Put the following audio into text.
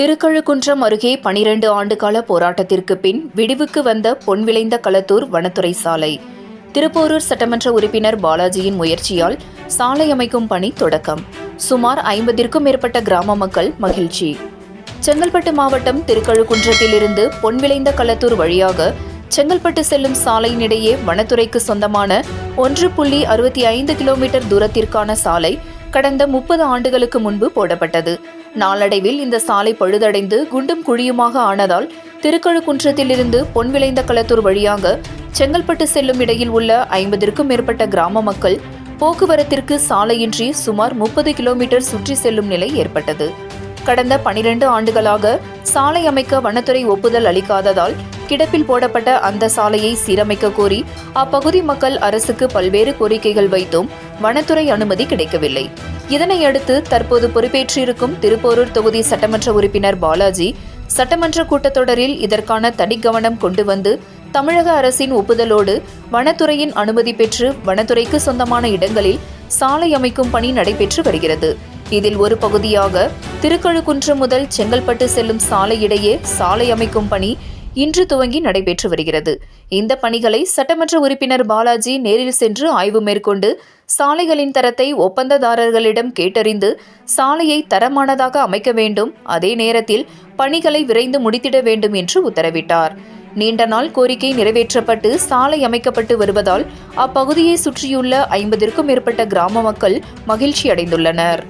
திருக்கழுக்குன்றம் அருகே பனிரெண்டு ஆண்டுகால போராட்டத்திற்கு பின் விடிவுக்கு வந்த பொன்விளைந்த களத்தூர் வனத்துறை சாலை. திருப்போரூர் சட்டமன்ற உறுப்பினர் பாலாஜியின் முயற்சியால் சாலை அமைக்கும் பணி தொடக்கம். சுமார் ஐம்பதிற்கும் மேற்பட்ட கிராம மக்கள் மகிழ்ச்சி. செங்கல்பட்டு மாவட்டம் திருக்கழுக்குன்றத்திலிருந்து பொன்விளைந்த களத்தூர் வழியாக செங்கல்பட்டு செல்லும் சாலையினிடையே வனத்துறைக்கு சொந்தமான ஒன்று புள்ளி அறுபத்தி ஐந்து கிலோமீட்டர் தூரத்திற்கான சாலை கடந்த முப்பது ஆண்டுகளுக்கு முன்பு போடப்பட்டது. நாளடைவில் இந்த சாலை பழுதடைந்து குண்டும் குழியுமாக ஆனதால் திருக்கழுக்குன்றத்திலிருந்து பொன் விளைந்த களத்தூர் வழியாக செங்கல்பட்டு செல்லும் இடையில் உள்ள ஐம்பதிற்கும் மேற்பட்ட கிராம மக்கள் போக்குவரத்திற்கு சாலையின்றி சுமார் முப்பது கிலோமீட்டர் சுற்றி செல்லும் நிலை ஏற்பட்டது. கடந்த பனிரெண்டு ஆண்டுகளாக சாலை அமைக்க வனத்துறை ஒப்புதல் அளிக்காததால் கிடப்பில் போடப்பட்ட அந்த சாலையை சீரமைக்க கோரி அப்பகுதி மக்கள் அரசுக்கு பல்வேறு கோரிக்கைகள் வைத்தும் வனத்துறை அனுமதி கிடைக்கவில்லை. இதனையடுத்து தற்போது பொறுப்பேற்றிருக்கும் திருப்போரூர் தொகுதி சட்டமன்ற உறுப்பினர் பாலாஜி சட்டமன்ற கூட்டத்தொடரில் இதற்கான தனி கவனம் கொண்டு வந்து தமிழக அரசின் ஒப்புதலோடு வனத்துறையின் அனுமதி பெற்று வனத்துறைக்கு சொந்தமான இடங்களில் சாலை அமைக்கும் பணி நடைபெற்று வருகிறது. இதில் ஒரு பகுதியாக திருக்கழுக்குன்றம் முதல் செங்கல்பட்டு செல்லும் சாலை இடையே சாலை அமைக்கும் பணி இன்று துவங்கி நடைபெற்று வருகிறது. இந்த பணிகளை சட்டமன்ற உறுப்பினர் பாலாஜி நேரில் சென்று ஆய்வு மேற்கொண்டு சாலைகளின் தரத்தை ஒப்பந்ததாரர்களிடம் கேட்டறிந்து சாலையை தரமானதாக அமைக்க வேண்டும். அதே நேரத்தில் பணிகளை விரைந்து முடித்திட வேண்டும் என்று உத்தரவிட்டார். நீண்ட நாள் கோரிக்கை நிறைவேற்றப்பட்டு சாலை அமைக்கப்பட்டு வருவதால் அப்பகுதியை சுற்றியுள்ள ஐம்பதிற்கும் மேற்பட்ட கிராம மக்கள் மகிழ்ச்சி அடைந்துள்ளனர்